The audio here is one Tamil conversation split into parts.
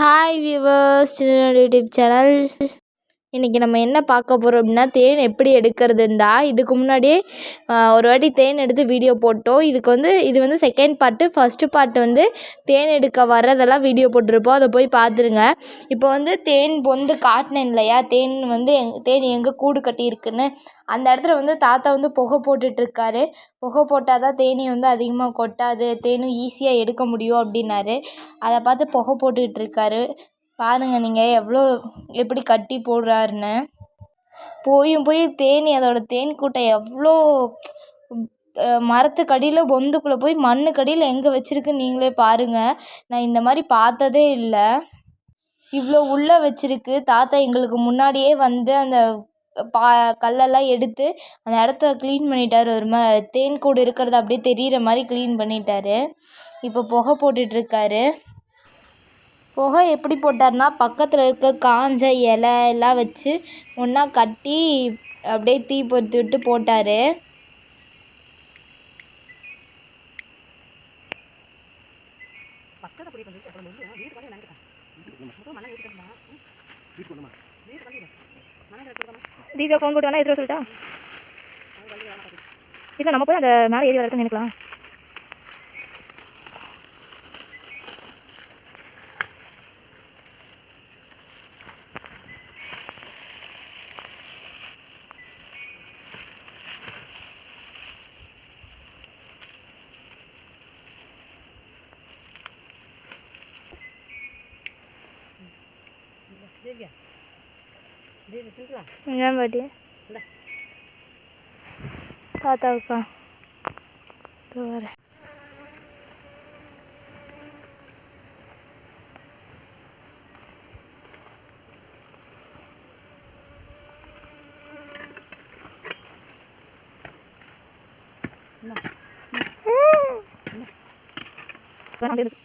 ஹாய் வியூவர்ஸ் யூடியூப் சேனல் இன்றைக்கி நம்ம என்ன பார்க்க போகிறோம் அப்படின்னா தேன் எப்படி எடுக்கிறதுன்னு தான் இதுக்கு முன்னாடியே ஒரு வாட்டி தேன் எடுத்து வீடியோ போட்டோம். இதுக்கு வந்து இது வந்து செகண்ட் பார்ட்டு ஃபஸ்ட்டு பார்ட் வந்து தேன் எடுக்க வர்றதெல்லாம் வீடியோ போட்டிருப்போம். அதை போய் பார்த்துருங்க. இப்போ வந்து தேன் வந்து காட்டினேன் இல்லையா? தேன் வந்து எங் தேன் எங்கே கூடு கட்டியிருக்குன்னு. அந்த இடத்துல வந்து தாத்தா வந்து புகை போட்டுட்ருக்காரு. புகை போட்டால் தான் தேனி வந்து அதிகமாக கொட்டாது. தேனும் ஈஸியாக எடுக்க முடியும் அப்படின்னாரு. அதை பார்த்து புகை போட்டுட்ருக்காரு. பாருங்கள் நீங்கள் எவ்வளோ எப்படி கட்டி போடுறாருன்னு. போயும் போய் தேனீ அதோடய தேன் கூட்டை எவ்வளோ மரத்துக்கு அடியில் பொந்துக்குள்ளே போய் மண்ணுக்கு அடியில் எங்கே வச்சுருக்கு நீங்களே பாருங்கள் நான் இந்த மாதிரி பார்த்ததே இல்லை. இவ்வளோ உள்ளே வச்சிருக்கு. தாத்தா எங்களுக்கு முன்னாடியே வந்து அந்த பா கல்லெல்லாம் எடுத்து அந்த இடத்த க்ளீன் பண்ணிட்டார். ஒரு மா தேன் கூடு இருக்கிறத அப்படியே தெரிகிற மாதிரி க்ளீன் பண்ணிட்டார். இப்போ புகை போட்டுட்ருக்காரு புகை எப்படி போட்டார்னா பக்கத்தில் இருக்க காஞ்ச இலை எல்லாம் வச்சு ஒன்றா கட்டி அப்படியே தீ பொறுத்து விட்டு போட்டார். தீபா ஃபோன் போட்டு வேணா எடுத்து சொல்லிட்டா? இல்லை நம்ம போய் அந்த மேலே ஏறி வரட்டும் நினைக்கலாம் ದಿವ್ಯಾ ದಿವ್ಯ ಸಿಂಪ್ಲಾ ನಾನು ಬಡಿ ತಾತಾವ ಕಾ ತೋರೆ No. No. No.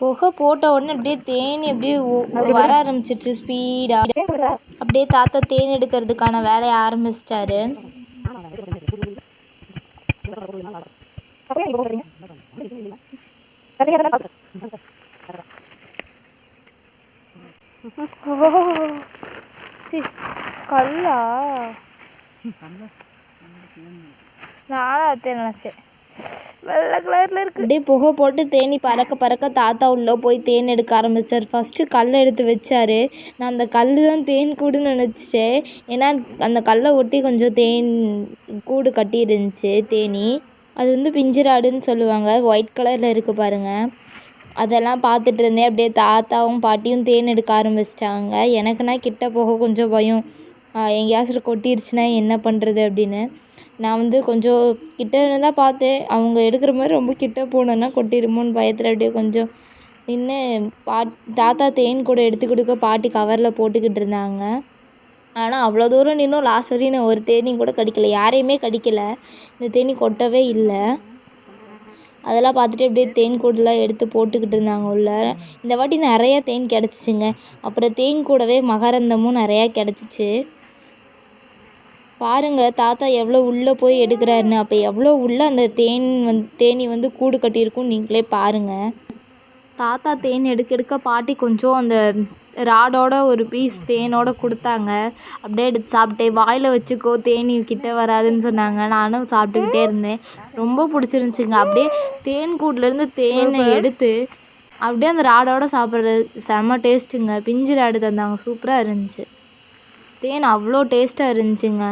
புகை போட்ட உடனே அப்படியே தேனி அப்படியே வர ஆரம்பிச்சிருச்சு ஸ்பீடாக அப்படியே தாத்தா தேன் எடுக்கிறதுக்கான வேலையை ஆரம்பிச்சிட்டாரு. கல்லா? நானும் தேன் நினச்சேன். வெள்ளை கலரில் இருக்குது அப்படியே புகை போட்டு தேனி பறக்க பறக்க தாத்தா உள்ளே போய் தேன் எடுக்க ஆரம்பிச்சார். ஃபஸ்ட்டு கல்லை எடுத்து வச்சார். நான் அந்த கல் தான் தேன் கூடுன்னு நினச்சிட்டேன் ஏன்னா அந்த கல்லை ஒட்டி கொஞ்சம் தேன் கூடு கட்டி இருந்துச்சு தேனி. அது வந்து பிஞ்சிராடுன்னு சொல்லுவாங்க. ஒயிட் கலரில் இருக்குது பாருங்கள் அதெல்லாம் பார்த்துட்டு இருந்தேன். அப்படியே தாத்தாவும் பாட்டியும் தேன் எடுக்க ஆரம்பிச்சிட்டாங்க. எனக்குன்னா கிட்ட போக கொஞ்சம் பயம். எங்கேயாச்சும் கொட்டிருச்சுன்னா என்ன பண்ணுறது அப்படின்னு. நான் வந்து கொஞ்சம் கிட்ட தான் பார்த்தேன். அவங்க எடுக்கிற மாதிரி ரொம்ப கிட்ட போனேன்னா கொட்டிடுமோன்னு பயத்தில் அப்படியே கொஞ்சம் நின்று பாட் தாத்தா தேன் கூட எடுத்து கொடுக்க பாட்டி கவரில் போட்டுக்கிட்டு இருந்தாங்க. ஆனால் அவ்வளோ தூரம் நின்றும் லாஸ்ட் வரையும் நான் ஒரு தேனி கூட கடிக்கலை. யாரையுமே கடிக்கலை. இந்த தேனி கொட்டவே இல்லை. அதெல்லாம் பார்த்துட்டு அப்படியே தேன் கூடலாம் எடுத்து போட்டுக்கிட்டு இருந்தாங்க உள்ள. இந்த வாட்டி நிறையா தேன் கிடச்சிச்சிங்க. அப்புறம் தேன் கூடவே மகரந்தமும் நிறையா கிடச்சிச்சு. பாருங்கள் தாத்தா எவ்வளோ உள்ளே போய் எடுக்கிறாருன்னு. அப்போ எவ்வளோ உள்ளே அந்த தேன் வந் தேனி வந்து கூடு கட்டியிருக்கும் நீங்களே பாருங்கள் தாத்தா தேன் எடுக்க எடுக்க பாட்டி கொஞ்சம் அந்த ராடோட ஒரு பீஸ் தேனோட கொடுத்தாங்க. அப்படியே எடுத்து சாப்பிட்டேன் வாயில் வச்சுக்கோ தேனி கிட்ட வராதுன்னு சொன்னாங்க. நானும் சாப்பிட்டுக்கிட்டே இருந்தேன். ரொம்ப பிடிச்சிருந்துச்சிங்க. அப்படியே தேன் கூட்டிலேருந்து தேனை எடுத்து அப்படியே அந்த ராடோட சாப்பிட்றது செம்ம டேஸ்ட்டுங்க பிஞ்சு ராடு தந்தாங்க. சூப்பராக இருந்துச்சு. தேன் அவ்வளோ டேஸ்ட்டாக இருந்துச்சுங்க.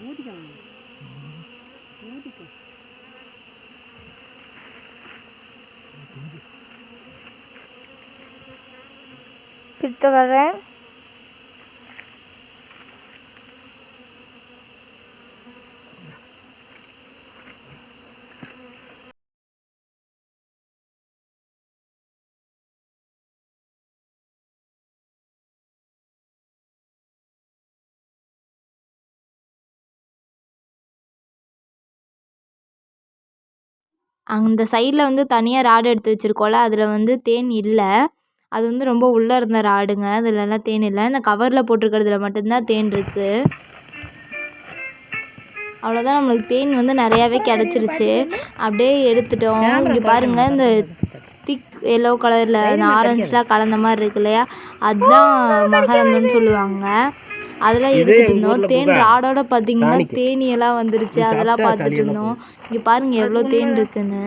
어디 가냐? 어디 가? 그쪽으로 அந்த சைடில் வந்து தனியாக ராடு எடுத்து வச்சுருக்கோம்ல அதில் வந்து தேன் இல்லை. அது வந்து ரொம்ப உள்ளே இருந்த ராடுங்க அதுலலாம் தேன் இல்லை. இந்த கவரில் போட்டிருக்கிறதுல மட்டும்தான் தேன் இருக்குது அவ்வளோதான் நம்மளுக்கு தேன் வந்து நிறையாவே கிடச்சிருச்சு. அப்படியே எடுத்துட்டோம். இங்கே பாருங்கள் இந்த திக் எல்லோ கலரில் அந்த ஆரஞ்சுலாம் கலந்த மாதிரி இருக்கு இல்லையா? அதுதான் மகரந்தம்னு சொல்லுவாங்க. அதெல்லாம் எடுத்துகிட்டு இருந்தோம். தேன் ராடோட பார்த்தீங்கன்னா தேனியெல்லாம் வந்துருச்சு. அதெல்லாம் பார்த்துட்டு இருந்தோம். இங்கே பாருங்கள் எவ்வளோ தேன் இருக்குன்னு.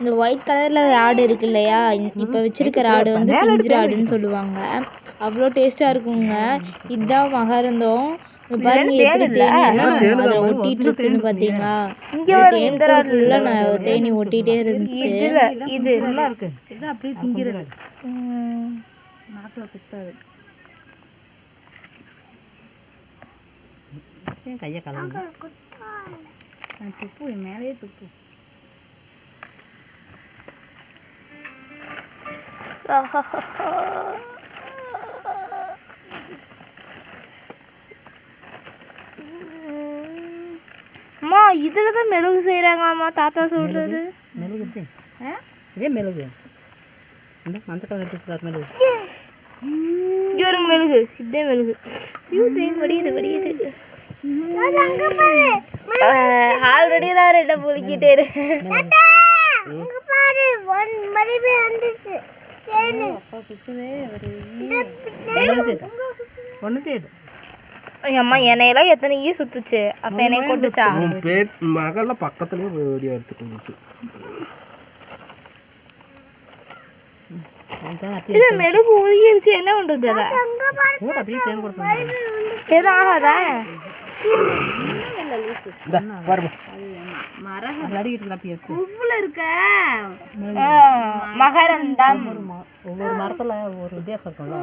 இந்த ஒயிட் கலரில் ராடு இருக்கு இல்லையா? இப்போ வச்சிருக்க ராடு வந்து பிஞ்சு ராடுன்னு சொல்லுவாங்க. அவ்வளோ டேஸ்ட்டாக இருக்குங்க. இதுதான் மகரந்தம் இங்கே பாருங்க எப்படி தேனி எல்லாம் அதில் ஒட்டிட்டு இருக்குன்னு பார்த்தீங்களா இங்க தேன் ஃபுல்லாக நான் தேனி ஒட்டிகிட்டே இருந்துச்சு. இது நல்லா இருக்கு. அப்படியே திங்கிறது. ஏன் கையை கலந்து? துப்பு மேலேயே துப்பு. அம்மா இதுல தான் மெழுகு செய்கிறாங்க அம்மா தாத்தா சொல்றது. மெழுகு? இது மெழுகு. இந்த மஞ்சள் கலர் ட்ரெஸ் மெழுகு. இங்க மெழுகு. இதே மெழுகு. ஐயோ தேன் வடியுது வடியுது. ஆல்ரெடி நான் ரெண்டை புளிக்கிட்டே அப்பா குத்துதே ஒரு ஒன்று செய்யுது அம்மா என்னையெல்லாம் எத்தனை ஈ சுத்துச்சு. அப்ப என்னைய கொட்டுச்சா? உன் பேர் மகள பக்கத்துலயே வீடியோ எடுத்துட்டு வந்துச்சு. அதுதான் அப்படியே இல்ல மெழுகு உருகிருச்சு என்ன பண்றது அத? ஆகாதா? மகரந்தம். ஒவ்வொரு மரத்தில் ஒரு வித்தியாசம் இருக்கும்ல.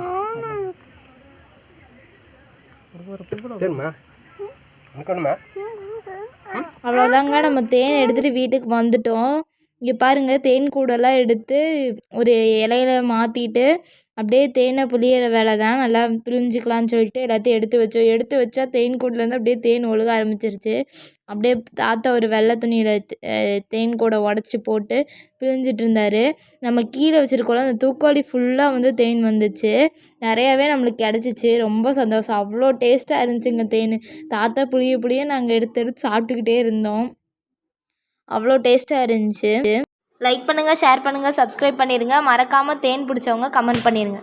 அவ்வளோதாங்க நம்ம தேன் எடுத்துகிட்டு வீட்டுக்கு வந்துட்டோம். இங்கே பாருங்கள் தேன் கூடெல்லாம் எடுத்து ஒரு இலையில மாற்றிட்டு அப்படியே தேனை புளியிற வேலை தான். நல்லா பிழிஞ்சிக்கலாம்னு சொல்லிட்டு எல்லாத்தையும் எடுத்து வச்சோம் எடுத்து வச்சா தேன் கூடலேருந்து அப்படியே தேன் ஒழுக ஆரம்பிச்சிருச்சு. அப்படியே தாத்தா ஒரு வெள்ளை துணியில் தேன் கூடை உடச்சி போட்டு பிழிஞ்சிட்டு இருந்தார். நம்ம கீழே வச்சுருக்கோம்ல அந்த தூக்குவாளி ஃபுல்லாக வந்து தேன் வந்துச்சு. நிறையாவே நம்மளுக்கு கிடச்சிச்சு. ரொம்ப சந்தோஷம். அவ்வளோ டேஸ்ட்டாக இருந்துச்சுங்க தேன். தாத்தா புளிய புளிய நாங்கள் எடுத்து எடுத்து சாப்பிட்டுக்கிட்டே இருந்தோம். அவ்வளோ டேஸ்ட்டாக இருந்துச்சு. லைக் பண்ணுங்கள் ஷேர் பண்ணுங்கள் சப்ஸ்கிரைப் பண்ணிடுங்க மறக்காமல் தேன் பிடிச்சவங்க கமெண்ட் பண்ணிடுங்க